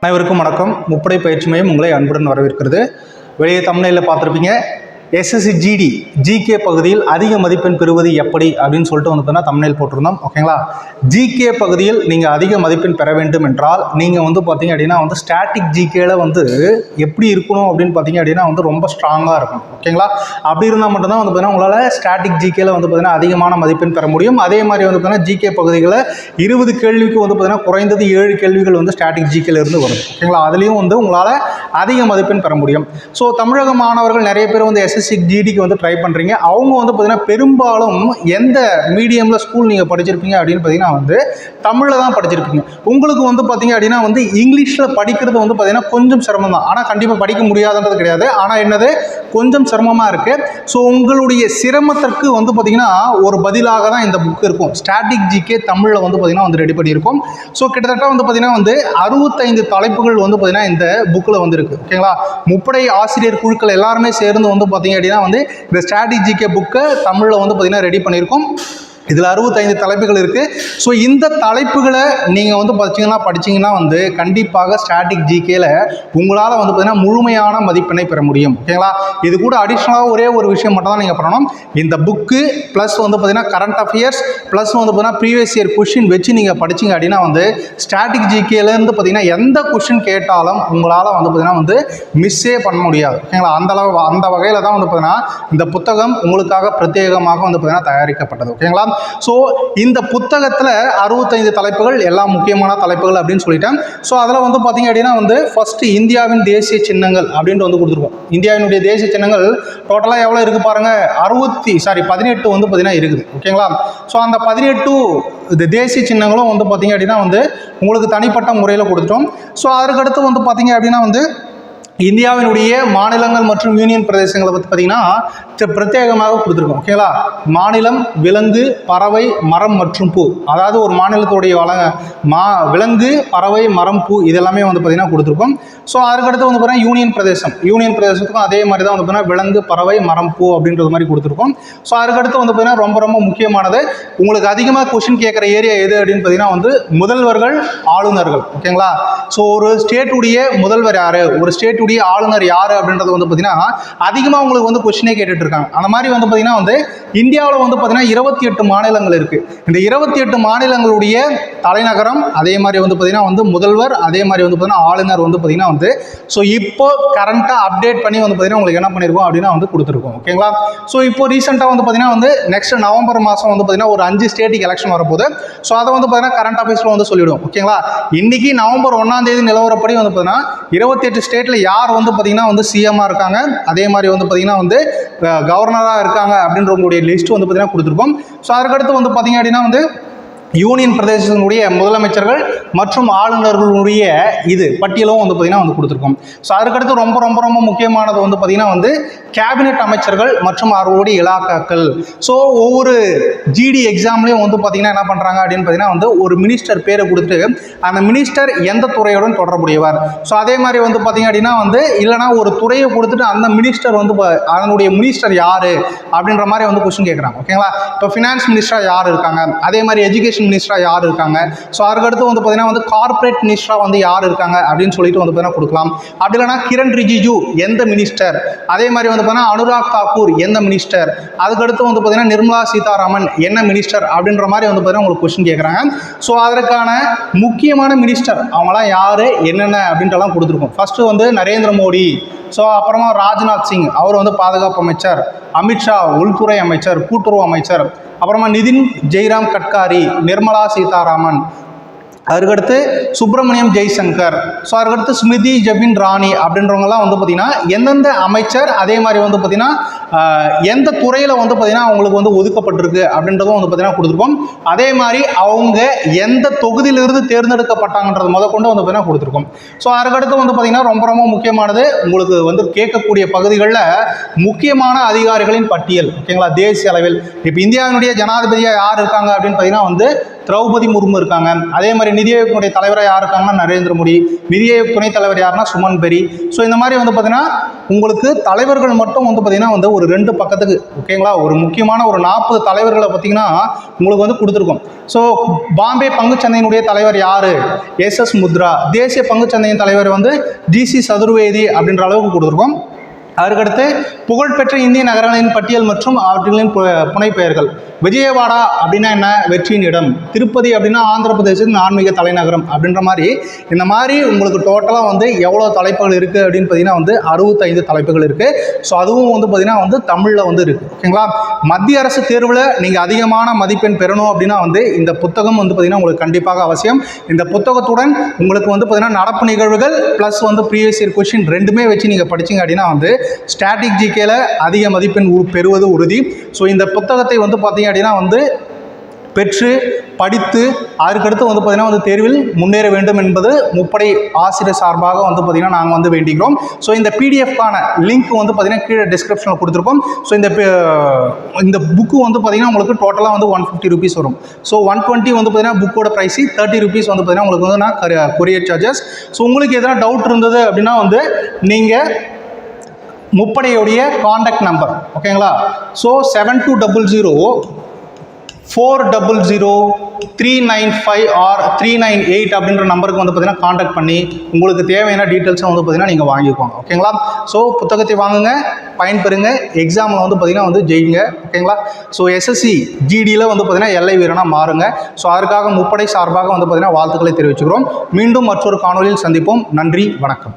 அனைவருக்கும் வணக்கம். முப்படை பயிற்சி மையம் உங்களை அன்புடன் வரவேற்கிறது. வெளியே தமிழில் பார்த்துருப்பீங்க. எஸ்எஸ்சி ஜிடி ஜிகே பகுதியில் அதிக மதிப்பெண் பெறுவது எப்படி அப்படின்னு சொல்லிட்டு வந்து பார்த்தீங்கன்னா தமிழில் போட்டிருந்தோம். ஓகேங்களா ஜிகே பகுதியில் நீங்கள் அதிக மதிப்பெண் பெற வேண்டும் என்றால் நீங்கள் வந்து பார்த்தீங்க அப்படின்னா வந்து ஸ்டாட்டிக் ஜிகேல வந்து எப்படி இருக்கணும் அப்படின்னு பார்த்தீங்க அப்படின்னா வந்து ரொம்ப ஸ்ட்ராங்காக இருக்கும் ஓகேங்களா அப்படி இருந்தால் மட்டும்தான் வந்து பார்த்தீங்கன்னா உங்களால் ஸ்டாட்டிக் ஜிகேல வந்து பார்த்தீங்கன்னா அதிகமான மதிப்பெண் பெற முடியும். அதே மாதிரி வந்து பார்த்தீங்கன்னா ஜிகே பகுதிகளில் இருபது கேள்விக்கு வந்து பார்த்தீங்கன்னா குறைந்தது ஏழு கேள்விகள் வந்து ஸ்டாட்டிக் ஜிகேல இருந்து வரும். ஓகேங்களா அதுலேயும் வந்து உங்களால் அதிக மதிப்பெண் பெற முடியும். ஸோ தமிழக மாணவர்கள் நிறைய பேர் வந்து எஸ் எஸ்எஸ்சி ஜிடிக்கு வந்து ட்ரை பண்ணுறீங்க அவங்க வந்து பார்த்தீங்கன்னா பெரும்பாலும் எந்த மீடியமில் ஸ்கூல் நீங்கள் படிச்சிருப்பீங்க அப்படின்னு பார்த்தீங்கன்னா வந்து தமிழில் தான் படிச்சிருப்பீங்க. உங்களுக்கு வந்து பார்த்தீங்க அப்படின்னா வந்து இங்கிலீஷில் படிக்கிறது வந்து பார்த்தீங்கன்னா கொஞ்சம் சிரமம் தான். ஆனால் கண்டிப்பாக படிக்க முடியாதுன்றது கிடையாது. ஆனால் என்னது? கொஞ்சம் சிரமமாக இருக்குது ஸோ உங்களுடைய சிரமத்திற்கு வந்து பார்த்தீங்கன்னா ஒரு பதிலாக தான் இந்த புக் இருக்கும். ஸ்டாட்டிக் ஜிகே தமிழில் வந்து பார்த்தீங்கன்னா வந்து ரெடி பண்ணியிருக்கோம். ஸோ கிட்டத்தட்ட வந்து பார்த்தீங்கன்னா வந்து அறுபத்தைந்து தலைப்புகள் வந்து பார்த்தீங்கன்னா இந்த புக்கில் வந்துருக்கு. ஓகேங்களா முப்படை ஆசிரியர் குழுக்கள் எல்லாருமே சேர்ந்து வந்து பார்த்தீங்க அப்படின்னா வந்து இந்த ஸ்டாட்டிக் புக்கை தமிழில் வந்து பார்த்திங்கன்னா ரெடி பண்ணியிருக்கோம். இதில் அறுபத்தைந்து தலைப்புகள் இருக்குது ஸோ இந்த தலைப்புகளை நீங்கள் வந்து பார்த்தீங்கன்னா படிச்சீங்கன்னா வந்து கண்டிப்பாக ஸ்டாட்டிக் ஜிகேல உங்களால் வந்து பார்த்தீங்கன்னா முழுமையான மதிப்பெண்ணை பெற முடியும். ஓகேங்களா இது கூட அடிஷ்னலாக ஒரே ஒரு விஷயம் மட்டும் தான் நீங்கள் பண்ணணும். இந்த புக்கு ப்ளஸ் வந்து பார்த்தீங்கன்னா கரண்ட் அஃபேர்ஸ் ப்ளஸ் வந்து பார்த்தீங்கன்னா ப்ரீவியஸ் இயர் கொஷின் வச்சு நீங்கள் படிச்சீங்க அப்படின்னா வந்து ஸ்டாட்டிக் ஜிகேலேருந்து பார்த்தீங்கன்னா எந்த கொஷின் கேட்டாலும் உங்களால் வந்து பார்த்தீங்கன்னா வந்து மிஸ்ஸே பண்ண முடியாது. ஓகேங்களா அந்த அளவு அந்த வகையில் தான் வந்து பார்த்தீங்கன்னா இந்த புத்தகம் உங்களுக்காக பிரத்யேகமாக வந்து பார்த்தீங்கன்னா தயாரிக்கப்பட்டது. ஓகேங்களா ஸோ இந்த புத்தகத்தில் அறுபத்தைந்து தலைப்புகள் எல்லாம் முக்கியமான தலைப்புகள் அப்படின்னு சொல்லிட்டேன். ஸோ அதில் வந்து பார்த்திங்க அப்படின்னா வந்து ஃபஸ்ட்டு இந்தியாவின் தேசிய சின்னங்கள் அப்படின்ட்டு வந்து கொடுத்துருக்கோம். இந்தியாவினுடைய தேசிய சின்னங்கள் டோட்டலாக எவ்வளோ இருக்குது பாருங்கள் அறுபத்தி சாரி பதினெட்டு வந்து பார்த்திங்கன்னா இருக்குது. ஓகேங்களா? ஸோ அந்த பதினெட்டு தேசிய சின்னங்களும் வந்து பார்த்தீங்க அப்படின்னா வந்து உங்களுக்கு தனிப்பட்ட முறையில் கொடுத்துட்டோம். ஸோ அதற்கடுத்து வந்து பார்த்திங்க அப்படின்னா வந்து இந்தியாவினுடைய மாநிலங்கள் மற்றும் யூனியன் பிரதேசங்களை பற்றி பார்த்தீங்கன்னா பிரத்யேகமாக கொடுத்துருக்கோம் ஓகேங்களா மாநிலம் விலங்கு பறவை மரம் மற்றும் பூ. அதாவது ஒரு மாநிலத்துடைய வள மா விலங்கு பறவை மரம் பூ இதெல்லாமே வந்து பார்த்தீங்கன்னா கொடுத்துருக்கோம். ஸோ அதுக்கடுத்து வந்து பார்த்தீங்கன்னா யூனியன் பிரதேசம். யூனியன் பிரதேசத்துக்கும் அதே மாதிரி தான் வந்து பார்த்தீங்கன்னா விலங்கு பறவை மரம் பூ அப்படின்றது மாதிரி கொடுத்துருக்கோம். ஸோ அதுக்கடுத்து வந்து பார்த்தீங்கன்னா ரொம்ப ரொம்ப முக்கியமானது உங்களுக்கு அதிகமாக கொஷின் கேட்குற ஏரியா எது அப்படின்னு பார்த்தீங்கன்னா வந்து முதல்வர்கள் ஆளுநர்கள் ஓகேங்களா ஸோ ஒரு ஸ்டேட்டுடைய முதல்வர் யார்? ஒரு இருக்கக்கூடிய ஆளுநர் யார் அப்படின்றது வந்து பார்த்தீங்கன்னா அதிகமாக உங்களுக்கு வந்து கொஷினே கேட்டுட்டு இருக்காங்க அந்த மாதிரி வந்து பார்த்தீங்கன்னா வந்து இந்தியாவில் வந்து பார்த்தீங்கன்னா இருபத்தி எட்டு மாநிலங்கள் இருக்குது இந்த இருபத்தி எட்டு மாநிலங்களுடைய தலைநகரம் அதே மாதிரி வந்து பார்த்தீங்கன்னா வந்து முதல்வர் அதே மாதிரி வந்து பார்த்தீங்கன்னா ஆளுநர் வந்து பார்த்தீங்கன்னா வந்து ஸோ இப்போ கரண்ட்டாக அப்டேட் பண்ணி வந்து பார்த்தீங்கன்னா உங்களுக்கு என்ன பண்ணியிருக்கோம் அப்படின்னா வந்து கொடுத்துருக்கோம். ஓகேங்களா ஸோ இப்போ ரீசெண்டாக வந்து பார்த்தீங்கன்னா வந்து நெக்ஸ்ட் நவம்பர் மாதம் வந்து பார்த்தீங்கன்னா ஒரு அஞ்சு ஸ்டேட்டுக்கு எலெக்ஷன் வரப்போகுது. ஸோ அதை வந்து பார்த்தீங்கன்னா கரண்ட் ஆஃபீஸில் வந்து சொல்லிவிடும் ஓகேங்களா இன்னைக்கு நவம்பர் ஒன்றாம் தேதி நிலவரப்படி வந்து பார்த்தீங்கன்னா இருபத்தெட்டு ஸ்டேட்டில் யார் யார் வந்து பார்த்தீங்கன்னா வந்து சிஎம்மாக இருக்காங்க அதே மாதிரி வந்து பார்த்தீங்கன்னா வந்து கவர்னராக இருக்காங்க அப்படின்றவங்களுடைய லிஸ்ட் வந்து பார்த்தீங்கன்னா கொடுத்துருப்போம் ஸோ அதுக்கடுத்து வந்து பார்த்தீங்க அப்படின்னா வந்து யூனியன் பிரதேசத்தினுடைய முதலமைச்சர்கள் மற்றும் ஆளுநர்களுடைய இது பட்டியலும் வந்து பார்த்திங்கன்னா வந்து கொடுத்துருக்கோம். ஸோ அதுக்கடுத்து ரொம்ப ரொம்ப ரொம்ப முக்கியமானது வந்து பார்த்திங்கன்னா வந்து கேபினெட் அமைச்சர்கள் மற்றும் அவர்களுடைய இலாக்காக்கள். ஸோ ஒவ்வொரு ஜிடி எக்ஸாம்லேயும் வந்து பார்த்திங்கன்னா என்ன பண்ணுறாங்க அப்படின்னு பார்த்தீங்கன்னா வந்து ஒரு மினிஸ்டர் பேரை கொடுத்துட்டு அந்த மினிஸ்டர் எந்த துறையுடன் தொடர்புடையவர்? ஸோ அதே மாதிரி வந்து பார்த்திங்க அப்படின்னா வந்து இல்லைனா ஒரு துறையை கொடுத்துட்டு அந்த மினிஸ்டர் வந்து அதனுடைய மினிஸ்டர் யார்? அப்படின்ற மாதிரி வந்து கொஸ்டின் கேட்குறாங்க ஓகேங்களா இப்போ ஃபினான்ஸ் மினிஸ்டராக யார் இருக்காங்க? அதே மாதிரி எஜுகேஷன் மினிஸ்டராக யார் இருக்காங்க? ஸோ அதுக்கடுத்து வந்து பார்த்தீங்கன்னா வந்து கார்பரேட் மினிஸ்டராக வந்து யார் இருக்காங்க அப்படின்னு சொல்லிட்டு வந்து பார்த்தீங்கன்னா கொடுக்கலாம். அப்படி இல்லைனா கிரண் ரிஜிஜு எந்த மினிஸ்டர் அதே மாதிரி வந்து பார்த்தீங்கன்னா அனுராக் தாக்கூர் எந்த மினிஸ்டர் அதுக்கடுத்து வந்து பார்த்தீங்கன்னா நிர்மலா சீதாராமன் என்ன மினிஸ்டர் அப்படின்ற மாதிரி வந்து பார்த்தீங்கன்னா உங்களுக்கு கொஸ்டின் கேட்குறாங்க ஸோ அதற்கான முக்கியமான மினிஸ்டர் அவங்களாம் யார் என்னென்ன அப்படின்றலாம் கொடுத்துருக்கோம். ஃபஸ்ட்டு வந்து நரேந்திர மோடி. ஸோ அப்புறமா ராஜ்நாத் சிங் அவர் வந்து பாதுகாப்பு அமைச்சர். அமித்ஷா உள்துறை அமைச்சர் கூட்டுறவு அமைச்சர் அப்புறமா நிதின் ஜெய்ராம் கட்காரி நிர்மலா சீதாராமன் அதுக்கடுத்து சுப்பிரமணியம் ஜெய்சங்கர். ஸோ அதுக்கடுத்து ஸ்மிருதி ஜபின் ராணி அப்படின்றவங்கலாம் வந்து பார்த்திங்கன்னா எந்தெந்த அமைச்சர் அதே மாதிரி வந்து பார்த்திங்கன்னா எந்த துறையில் வந்து பார்த்திங்கன்னா அவங்களுக்கு வந்து ஒதுக்கப்பட்டிருக்கு அப்படின்றதும் வந்து பார்த்திங்கன்னா கொடுத்துருக்கோம். அதே மாதிரி அவங்க எந்த தொகுதியிலிருந்து தேர்ந்தெடுக்கப்பட்டாங்கன்றது முத கொண்டு வந்து பார்த்திங்கன்னா கொடுத்துருக்கோம். ஸோ அதுக்கடுத்து வந்து பார்த்திங்கன்னா ரொம்ப ரொம்ப முக்கியமானது உங்களுக்கு வந்து கேட்கக்கூடிய பகுதிகளில் முக்கியமான அதிகாரிகளின் பட்டியல் ஓகேங்களா? தேசிய அளவில். இப்போ இந்தியாவினுடைய ஜனாதிபதியாக யார் இருக்காங்க அப்படின்னு பார்த்தீங்கன்னா வந்து திரௌபதி முர்மு இருக்காங்க. அதே மாதிரி நிதி ஆயோக்கினுடைய தலைவராக யார் இருக்காங்கன்னா நரேந்திர மோடி. நிதி ஆயோக் துணைத் தலைவர் யாருன்னா சுமன் பெரி. ஸோ இந்த மாதிரி வந்து பார்த்தீங்கன்னா உங்களுக்கு தலைவர்கள் மட்டும் வந்து பார்த்தீங்கன்னா வந்து ஒரு ரெண்டு பக்கத்துக்கு ஓகேங்களா ஒரு முக்கியமான ஒரு நாற்பது தலைவர்களை பார்த்தீங்கன்னா உங்களுக்கு வந்து கொடுத்துருக்கோம். ஸோ பாம்பே பங்குச்சந்தையினுடைய தலைவர் யார்? S S Mudra. தேசிய பங்குச்சந்தையின் தலைவர் வந்து ஜிசி சதுர்வேதி அப்படின்ற அளவுக்கு கொடுத்துருக்கோம். அதற்கடுத்து புகழ்பெற்ற இந்திய நகரங்களின் பட்டியல் மற்றும் அவற்றின் பு- புனைப்பெயர்கள். விஜயவாடா அப்படின்னா என்ன? வெற்றியின் இடம். திருப்பதி அப்படின்னா ஆந்திர பிரதேசத்தின் ஆன்மீக தலைநகரம் அப்படின்ற மாதிரி இந்த மாதிரி உங்களுக்கு டோட்டலாக வந்து எவ்வளோ தலைப்புகள் இருக்குது அப்படின்னு பார்த்தீங்கன்னா வந்து அறுபத்தைந்து தலைப்புகள் இருக்குது ஸோ அதுவும் வந்து பார்த்தீங்கன்னா வந்து தமிழில் வந்து இருக்குது ஓகேங்களா மத்திய அரசு தேர்வில் நீங்கள் அதிகமான மதிப்பெண் பெறணும் அப்படின்னா வந்து இந்த புத்தகம் வந்து பார்த்திங்கன்னா உங்களுக்கு கண்டிப்பாக அவசியம். இந்த புத்தகத்துடன் உங்களுக்கு வந்து பார்த்தீங்கன்னா நடப்பு நிகழ்வுகள் ப்ளஸ் வந்து ப்ரீவியஸ் இயர் கொஷின் ரெண்டுமே வச்சு நீங்கள் படிச்சீங்க அப்படின்னா வந்து ஸ்டாட்டிக் ஜிகேல அதிக மதிப்பெண் பெறுவது உறுதி. ஸோ இந்த புத்தகத்தை வந்து பார்த்தீங்க அப்படின்னா வந்து பெற்று படித்து அதற்கடுத்து வந்து பார்த்திங்கன்னா வந்து தேர்வில் முன்னேற வேண்டும் என்பது முப்படை ஆசிரியர் சார்பாக வந்து பார்த்திங்கன்னா நாங்கள் வந்து வேண்டிக்கிறோம் ஸோ இந்த பிடிஎஃப்கான லிங்க் வந்து பார்த்திங்கன்னா கீழே டிஸ்கிரிப்ஷனில் கொடுத்துருக்கோம் ஸோ இந்த இந்த புக்கு வந்து பார்த்திங்கன்னா உங்களுக்கு டோட்டலாக வந்து ஒன் ஃபிஃப்டி ருபீஸ் வரும். ஸோ ஒன் டுவெண்ட்டி வந்து பார்த்திங்கன்னா புக்கோட ப்ரைஸு தேர்ட்டி ருபீஸ் வந்து பார்த்திங்கன்னா உங்களுக்கு வந்து நான் கொரியர் சார்ஜஸ் ஸோ உங்களுக்கு எதனா டவுட் இருந்தது அப்படின்னா வந்து நீங்கள் முப்படையுடைய காண்டாக்ட் நம்பர் ஓகேங்களா so seven two double zero four double zero three nine five or three nine eight அப்படின்ற நம்பருக்கு வந்து பார்த்தீங்கன்னா காண்டாக்ட் பண்ணி உங்களுக்கு தேவையான டீட்டெயில்ஸை வந்து பார்த்தீங்கன்னா நீங்கள் வாங்கிக்கோங்க ஓகேங்களா ஸோ புத்தகத்தை வாங்குங்க பயன்பெறுங்க எக்ஸாமில் வந்து பார்த்தீங்கன்னா வந்து ஜெயிங்க ஓகேங்களா ஸோ எஸ்எஸ்சி ஜிடியில் வந்து பார்த்தீங்கன்னா எல்லை வீரனாக மாறுங்க. ஸோ அதற்காக முப்படை சார்பாக வந்து பார்த்தீங்கன்னா வாழ்த்துக்களை தெரிவிச்சுக்கிறோம். மீண்டும் மற்றொரு காணொலியில் சந்திப்போம். நன்றி வணக்கம்.